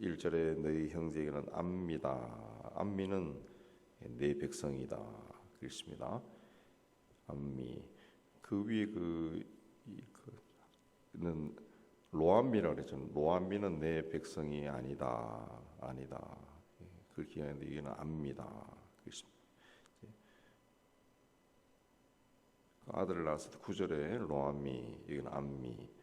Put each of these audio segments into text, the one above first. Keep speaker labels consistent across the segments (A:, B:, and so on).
A: 1절에 너희 형제에게는 암미다. 암미는 내 백성이다. 그랬습니다. 암미. 그 위에 그, 이, 그는 로암미라 그랬죠. 로암미는 내 백성이 아니다. 아니다. 예, 그렇게 하는데 이게는 암미다. 그랬습니다. 그 아들을 낳았을 때 9절에 로암미, 이건 암미.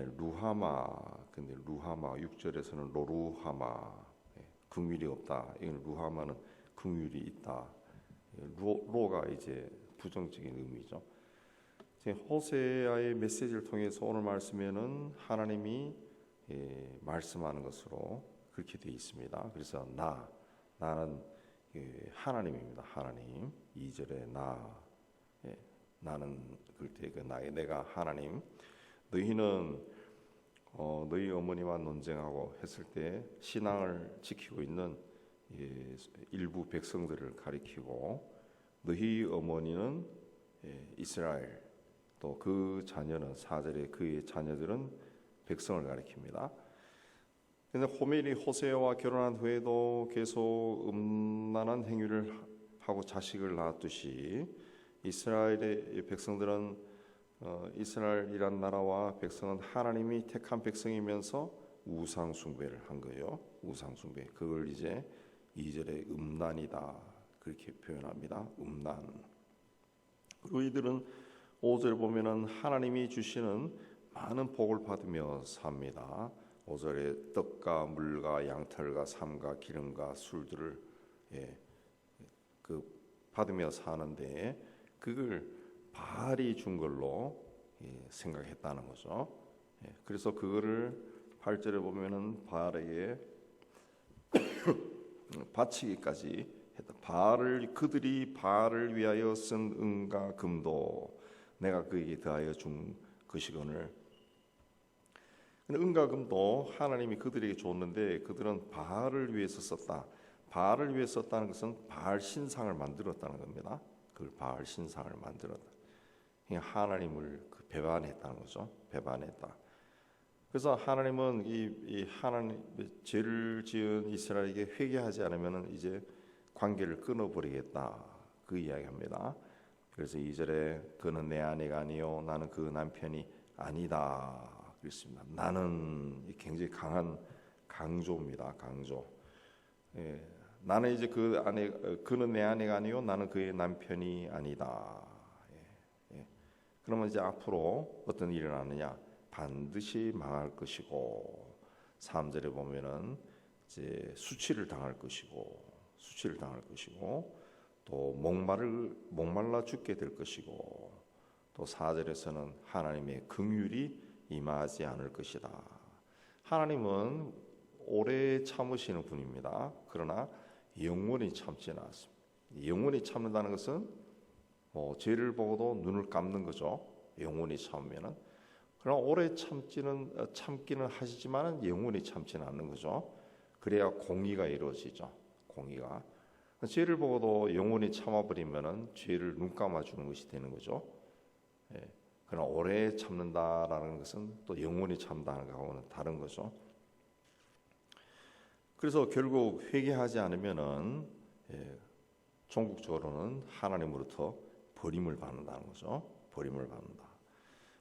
A: 루하마, 근데 루하마 6절에서는 로루하마, 예, 긍휼이 없다. 이건 루하마는 긍휼이 있다. 예, 로, 로가 이제 부정적인 의미죠. 호세아의 메시지를 통해서 오늘 말씀에는 하나님이 예, 말씀하는 것으로 그렇게 되어 있습니다. 그래서 나, 나는 예, 하나님입니다. 하나님. 2절에 나, 예, 나는 그때 그 나의 내가 하나님. 너희는 어, 너희 어머니와 논쟁하고 했을 때 신앙을 지키고 있는 예, 일부 백성들을 가리키고 너희 어머니는 예, 이스라엘 또 그 자녀는 사절에 그의 자녀들은 백성을 가리킵니다. 근데 호멜이 호세와 결혼한 후에도 계속 음란한 행위를 하고 자식을 낳았듯이 이스라엘의 백성들은 어, 이스라엘이란 나라와 백성은 하나님이 택한 백성이면서 우상 숭배를 한 거예요. 우상 숭배. 그걸 이제 2절에 음란이다. 그렇게 표현합니다. 음란. 그리고 이들은 5절 보면은 하나님이 주시는 많은 복을 받으며 삽니다. 5절에 떡과 물과 양털과 삶과 기름과 술들을 예, 그 받으며 사는데 그걸 바알이 준 걸로 예, 생각했다는 거죠. 예, 그래서 그거를 8절에 보면은 바알에게 바치기까지 했다. 바알을 그들이 바알을 위하여 쓴 은과 금도 내가 그에게 더하여 준 것이거늘. 은과 금도 하나님이 그들에게 줬는데 그들은 바알을 위해서 썼다. 바알을 위해 썼다는 것은 바알 신상을 만들었다는 겁니다. 그 바알 신상을 만들었다. 하나님을 그 배반했다는 거죠. 배반했다. 그래서 하나님은 이, 이 하나님 죄를 지은 이스라엘에게 회개하지 않으면 이제 관계를 끊어버리겠다 그 이야기합니다. 그래서 2절에 그는 내 아내가 아니요 나는 그 남편이 아니다 그랬습니다. 나는 굉장히 강한 강조입니다. 강조. 예, 나는 이제 그 아내 그는 내 아내가 아니요 나는 그의 남편이 아니다. 그러면 이제 앞으로 어떤 일이 일어나느냐? 반드시 망할 것이고 3절에 보면은 이제 수치를 당할 것이고 수치를 당할 것이고 또 목마를 목말라 죽게 될 것이고 또 4절에서는 하나님의 긍휼이 임하지 않을 것이다. 하나님은 오래 참으시는 분입니다. 그러나 영원히 참지는 않습니다. 영원히 참는다는 것은 뭐 죄를 보고도 눈을 감는 거죠. 영원히 참으면은 그러나 오래 참지는 어, 참기는 하시지만 영원히 참지는 않는 거죠. 그래야 공의가 이루어지죠. 공의가 죄를 보고도 영원히 참아버리면은 죄를 눈 감아주는 것이 되는 거죠. 예. 그러나 오래 참는다라는 것은 또 영원히 참다는 것하고는 다른 거죠. 그래서 결국 회개하지 않으면은 예, 종국적으로는 하나님으로부터 버림을 받는다는 거죠. 버림을 받는다.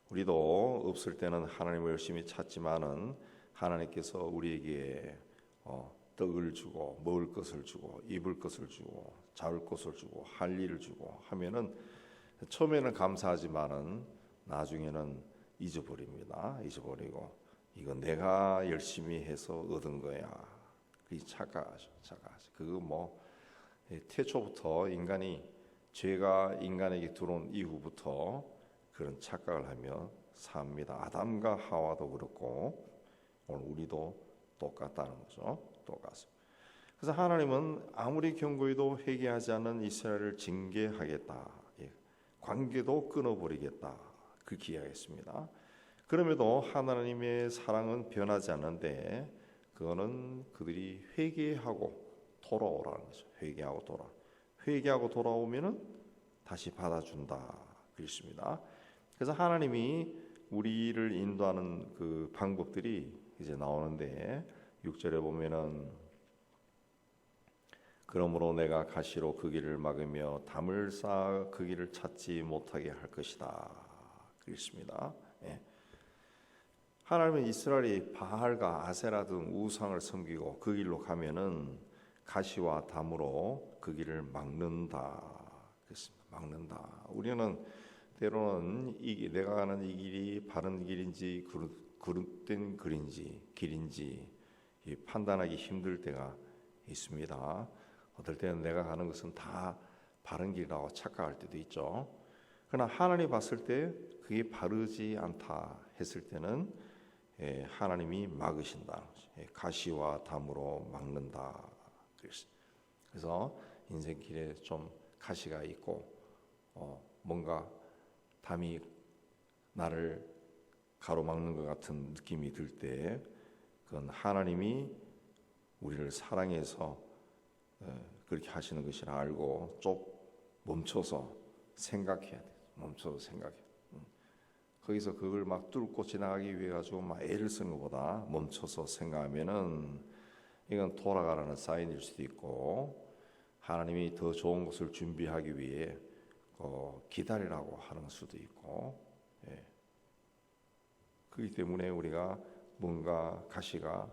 A: 우리도 없을 때는 하나님을 열심히 찾지만은 하나님께서 우리에게 어, 떡을 주고 먹을 것을 주고 입을 것을 주고 자을 것을 주고 할 일을 주고 하면은 처음에는 감사하지만은 나중에는 잊어버립니다. 잊어버리고 이건 내가 열심히 해서 얻은 거야. 그게 착각하죠. 착각하죠. 그거 뭐 태초부터 인간이 죄가 인간에게 들어온 이후부터 그런 착각을 하며 삽니다. 아담과 하와도 그렇고 오늘 우리도 똑같다는 거죠. 똑같습니다. 그래서 하나님은 아무리 경고해도 회개하지 않는 이스라엘을 징계하겠다. 예. 관계도 끊어버리겠다. 그렇게 이야기했습니다. 그럼에도 하나님의 사랑은 변하지 않는데 그거는 그들이 회개하고 돌아오라는 거죠. 회개하고 돌아. 회개하고 돌아오면은 다시 받아준다. 그렇습니다. 그래서 하나님이 우리를 인도하는 그 방법들이 이제 나오는데 6절에 보면은 그러므로 내가 가시로 그 길을 막으며 담을 쌓아 그 길을 찾지 못하게 할 것이다. 그렇습니다. 예. 하나님은 이스라엘이 바알과 아세라 등 우상을 섬기고 그 길로 가면은 가시와 담으로 그 길을 막는다. 그렇습니다. 막는다. 우리는 때로는 이 내가 가는 이 길이 바른 길인지 그릇, 그릇된 길인지 길인지 이 판단하기 힘들 때가 있습니다. 어떨 때는 내가 가는 것은 다 바른 길이라고 착각할 때도 있죠. 그러나 하나님 봤을 때 그게 바르지 않다 했을 때는 예, 하나님이 막으신다. 예, 가시와 담으로 막는다. 그래서 인생길에 좀 가시가 있고 어, 뭔가 담이 나를 가로막는 것 같은 느낌이 들 때 그건 하나님이 우리를 사랑해서 어, 그렇게 하시는 것이라 알고 좀 멈춰서 생각해야 돼. 멈춰서 생각해. 음. 거기서 그걸 막 뚫고 지나가기 위해 가지고 막 애를 쓰는 것보다 멈춰서 생각하면은 이건 돌아가라는 사인일 수도 있고 하나님이 더 좋은 것을 준비하기 위해 어, 기다리라고 하는 수도 있고 예. 그렇기 때문에 우리가 뭔가 가시가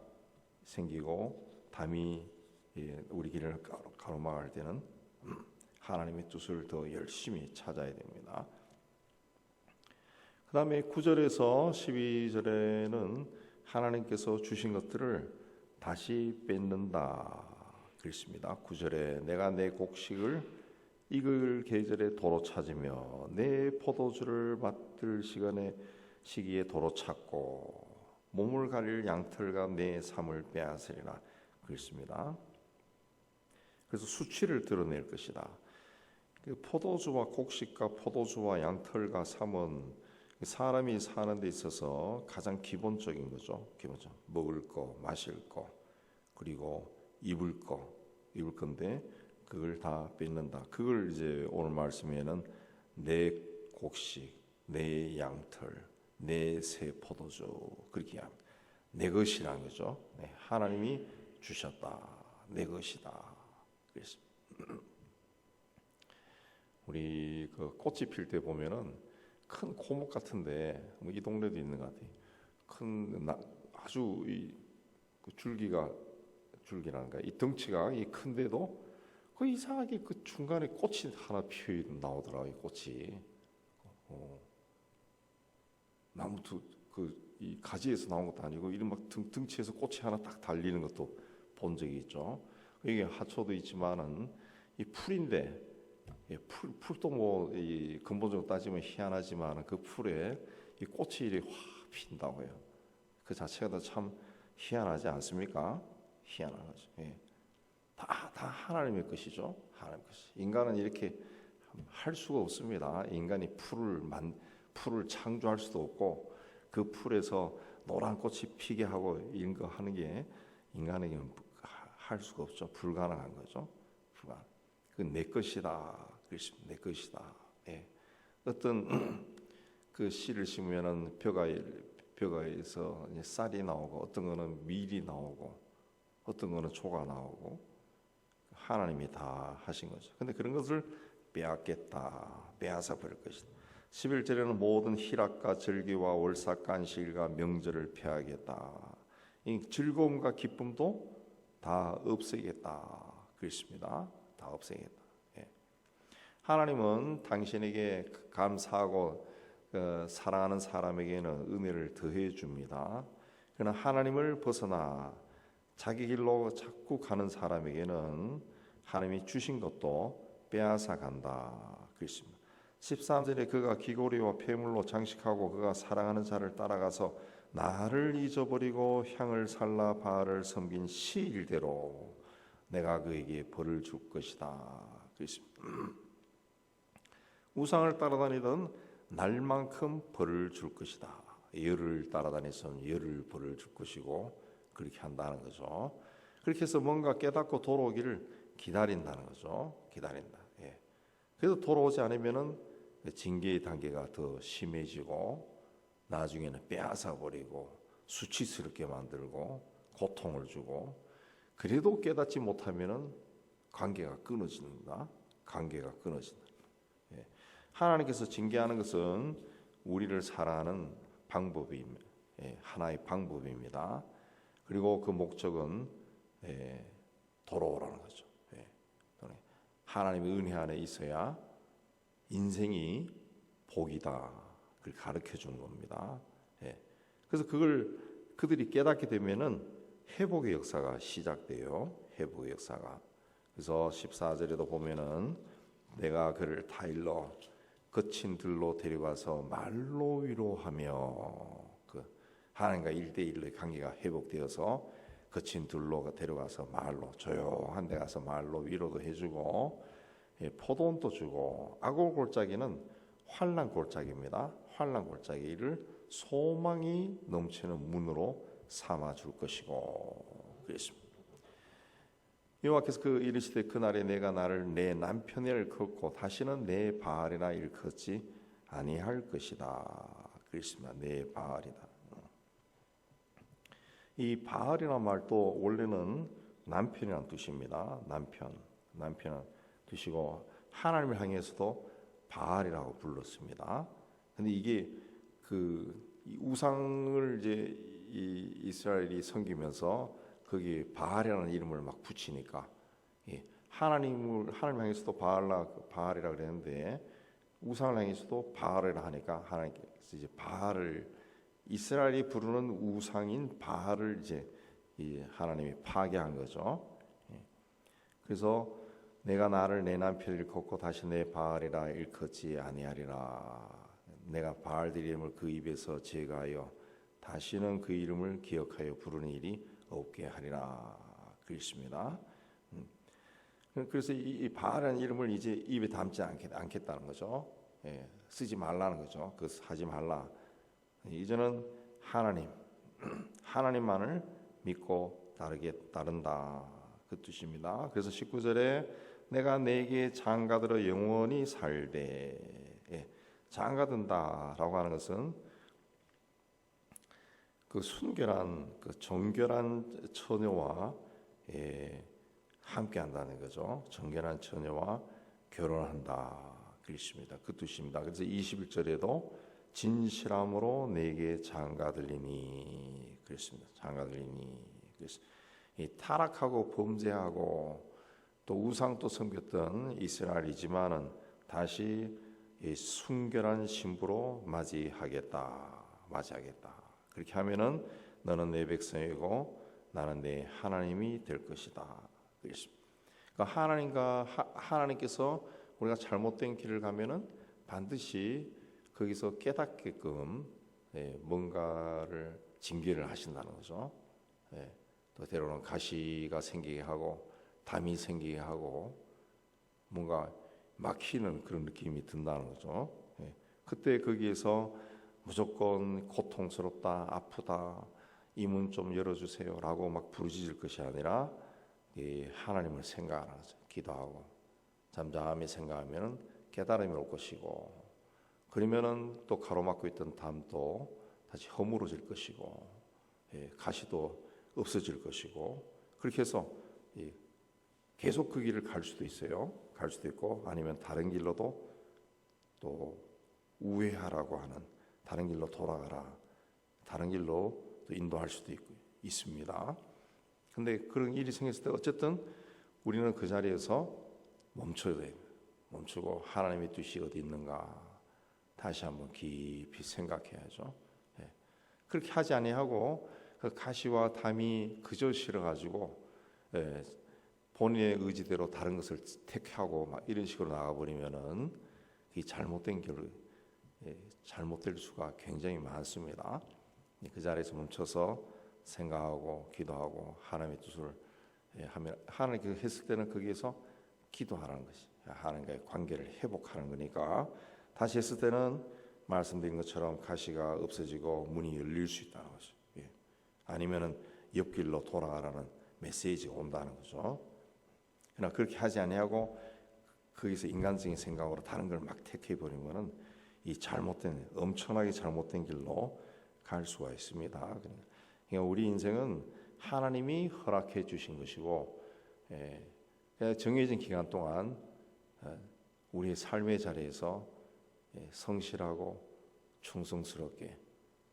A: 생기고 담이 예, 우리 길을 가로- 가로막을 때는 하나님의 뜻을 더 열심히 찾아야 됩니다. 그 다음에 9절에서 12절에는 하나님께서 주신 것들을 다시 뺏는다. 그렇습니다. 9절에 내가 내 곡식을 익을 계절에 도로 찾으며 내 포도주를 맡을 시간에 시기에 도로 찾고 몸을 가릴 양털과 내 삶을 빼앗으리라 그랬습니다. 그래서 수치를 드러낼 것이다. 그 포도주와 곡식과 포도주와 양털과 삶은 사람이 사는 데 있어서 가장 기본적인 거죠. 기본적 먹을 거, 마실 거, 그리고 입을 거, 입을 건데 그걸 다 뺏는다. 그걸 이제 오늘 말씀에는 내 곡식, 내 양털, 내 새 포도주 그렇게 합니다. 내 것이라는 거죠. 네, 하나님이 주셨다. 내 것이다. 그랬습니다. 우리 그 꽃이 필 때 보면은 큰 고목 같은데 뭐 이 동네도 있는 것 같아요. 큰 나, 아주 이 그 줄기가 줄기라는가 이 덩치가 이 큰데도 그 이상하게 그 중간에 꽃이 하나 피어 나오더라고요. 꽃이 어, 나무 그이 가지에서 나온 것도 아니고 이런 막 등, 덩치에서 꽃이 하나 딱 달리는 것도 본 적이 있죠. 이게 하초도 있지만은 이 풀인데 예, 풀 풀도 뭐 이 근본적으로 따지면 희한하지만 그 풀에 이 꽃이 이렇게 확 핀다고요. 그 자체가 다 참 희한하지 않습니까? 희한한 거죠. 예. 다, 다 하나님의 것이죠. 하나님 것이. 인간은 이렇게 할 수가 없습니다. 인간이 풀을 만 풀을 창조할 수도 없고 그 풀에서 노란 꽃이 피게 하고 이런 거 하는 게 인간에게 할 수가 없죠. 불가능한 거죠. 불가능. 그내 것이다. 그렇습니다. 내 것이다. 예. 어떤 그 씨를 심으면은 벼가 벼가에서 쌀이 나오고 어떤 거는 밀이 나오고 어떤 거는 초가 나오고 하나님이 다 하신 거죠. 근데 그런 것을 빼앗겠다. 빼앗아 버릴 것이다. 11절에는 모든 희락과 절기와 월삭간식일과 명절을 폐하겠다. 이 즐거움과 기쁨도 다 없애겠다. 그렇습니다. 다 없애겠다. 예. 하나님은 당신에게 감사하고 어, 사랑하는 사람에게는 은혜를 더해 줍니다. 그러나 하나님을 벗어나 자기 길로 자꾸 가는 사람에게는 하나님이 주신 것도 빼앗아 간다. 그렇습니다. 13절에 그가 귀고리와 폐물로 장식하고 그가 사랑하는 자를 따라가서 나를 잊어버리고 향을 살라 바알을 섬긴 시일대로 내가 그에게 벌을 줄 것이다. 그렇습니다. 우상을 따라다니던 날만큼 벌을 줄 것이다. 열을 따라다니선 열을 벌을 줄 것이고 그렇게 한다는 거죠. 그렇게 해서 뭔가 깨닫고 돌아오기를 기다린다는 거죠. 기다린다. 예. 그래도 돌아오지 않으면은 징계의 단계가 더 심해지고 나중에는 빼앗아 버리고 수치스럽게 만들고 고통을 주고 그래도 깨닫지 못하면은 관계가 끊어진다. 관계가 끊어진다. 예. 하나님께서 징계하는 것은 우리를 살아하는 방법입니다. 예, 하나의 방법입니다. 그리고 그 목적은 예, 돌아오라는 거죠. 예, 하나님의 은혜 안에 있어야 인생이 복이다. 그걸 가르쳐 주는 겁니다. 예. 그래서 그걸 그들이 깨닫게 되면은 회복의 역사가 시작돼요. 회복의 역사가. 그래서 14절에도 보면은 내가 그를 타일러 거친 들로 데려가서 말로 위로하며 그 하나님과 일대일로의 관계가 회복되어서 거친 들로 데려가서 말로 조용한 데 가서 말로 위로도 해주고 예, 포도원도 주고 아골 골짜기는 환란 골짜기입니다. 환란 골짜기를 소망이 넘치는 문으로 삼아 줄 것이고 그랬습니다. 여호와께서 그 이르시되 그날에 내가 나를 내 남편을 걷고 다시는 내 바알이나 일컫지 아니할 것이다. 그랬습니다. 내 바알이다. 이 바알이라는 말도 원래는 남편이라는 뜻입니다. 남편, 남편은 뜻이고 하나님을 향해서도 바알이라고 불렀습니다. 근데 이게 그 우상을 이제 이 이스라엘이 섬기면서 거기 바알이라는 이름을 막 붙이니까 예, 하나님을 하나님 향해서도 바알라 바알이라 그랬는데 우상을 향해서도 바알이라 하니까 하나님께서 이제 바알을 이스라엘이 부르는 우상인 바알을 이제 이 하나님이 파괴한 거죠. 예. 그래서 내가 나를 내 남편을 걷고 다시 내 바알이라 일컫지 아니하리라. 내가 바알들 이름을 그 입에서 제거하여 다시는 그 이름을 기억하여 부르는 일이 없게 하리라. 그랬습니다. 음. 그래서 이, 이 바알이라는 이름을 이제 입에 담지 않겠, 않겠 다는 거죠. 예, 쓰지 말라는 거죠. 그 하지 말라. 이제는 하나님, 하나님만을 믿고 따르게 따른다. 그 뜻입니다. 그래서 19절에 내가 내게 장가들어 영원히 살되 예, 장가든다라고 하는 것은 그 순결한 그 정결한 처녀와 예, 함께 한다는 거죠. 정결한 처녀와 결혼한다. 그것입니다. 그 뜻입니다. 그래서 21절에도 진실함으로 내게 장가들리니 그랬습니다. 장가들리니 그래서 이 타락하고 범죄하고 또 우상도 섬겼던 이스라엘이지만은 다시 이 순결한 신부로 맞이하겠다. 맞이하겠다. 그렇게 하면은 너는 내 백성이고 나는 내 하나님이 될 것이다. 그러니까 하나님과 하, 나님께서 우리가 잘못된 길을 가면은 반드시 거기서 깨닫게끔 예, 뭔가를 징계를 하신다는 거죠. 예, 또 때로는 가시가 생기게 하고 담이 생기게 하고 뭔가 막히는 그런 느낌이 든다는 거죠. 예, 그때 거기에서 무조건 고통스럽다, 아프다, 이 문 좀 열어주세요 라고 막 부르짖을 것이 아니라 하나님을 생각하는. 기도하고 잠잠히 생각하면 깨달음이 올 것이고 그러면은 또 가로막고 있던 담도 다시 허물어질 것이고 예, 가시도 없어질 것이고 그렇게 해서 예, 계속 그 길을 갈 수도 있어요. 갈 수도 있고 아니면 다른 길로도 또 우회하라고 하는 다른 길로 돌아가라. 다른 길로 또 인도할 수도 있고 있습니다. 근데 그런 일이 생겼을 때 어쨌든 우리는 그 자리에서 멈춰야 돼요. 멈추고 하나님의 뜻이 어디 있는가 다시 한번 깊이 생각해야죠. 예. 그렇게 하지 아니하고 그 가시와 담이 그저 싫어가지고 예. 본인의 의지대로 다른 것을 택하고 막 이런 식으로 나가버리면은 이 잘못된 길을 예. 잘못될 수가 굉장히 많습니다. 예, 그 자리에서 멈춰서 생각하고 기도하고 하나님의 뜻을 예, 하면 하나님께 했을 때는 거기에서 기도하라는 것이 하나님과의 관계를 회복하는 거니까 다시 했을 때는 말씀드린 것처럼 가시가 없어지고 문이 열릴 수 있다는 거죠. 예. 아니면은 옆길로 돌아가라는 메시지가 온다는 거죠. 그러나 그렇게 하지 아니하고 거기서 인간적인 생각으로 다른 걸 막 택해 버리면은 이 잘못된 엄청나게 잘못된 길로 갈 수가 있습니다. 그러니까 우리 인생은 하나님이 허락해 주신 것이고 예, 정해진 기간 동안 어, 우리의 삶의 자리에서 예, 성실하고 충성스럽게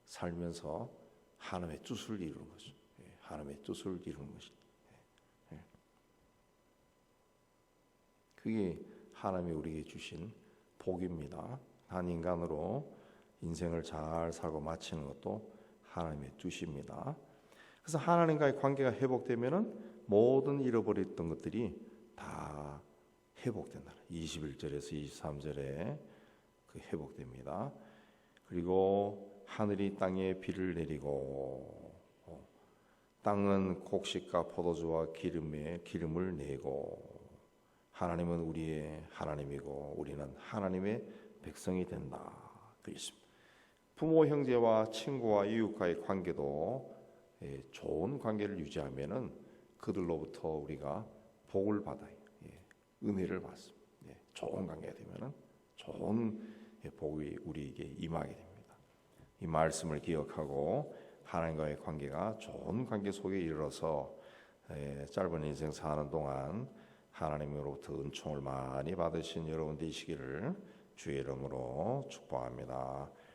A: 살면서 하나님의 뜻을 이루는 것이죠. 예, 하나님의 뜻을 이루는. 예, 예. 그게 하나님이 우리에게 주신 복입니다. 한 인간으로 인생을 잘 살고 마치는 것도 하나님의 뜻입니다. 그래서 하나님과의 관계가 회복되면은 모든 잃어버렸던 것들이 다 회복된다. 21절에서 23절에 그 회복됩니다. 그리고 하늘이 땅에 비를 내리고 어, 땅은 곡식과 포도주와 기름에 기름을 내고 하나님은 우리의 하나님이고 우리는 하나님의 백성이 된다. 그 있습니다. 부모 형제와 친구와 이웃과의 관계도 예, 좋은 관계를 유지하면은 그들로부터 우리가 복을 받아요. 예, 은혜를 받습니다. 예, 좋은 관계가 되면은 좋은 예, 복이 우리에게 임하게 됩니다. 이 말씀을 기억하고 하나님과의 관계가 좋은 관계 속에 이르러서 예, 짧은 인생 사는 동안 하나님으로부터 은총을 많이 받으신 여러분 되시기를 주의 이름으로 축복합니다.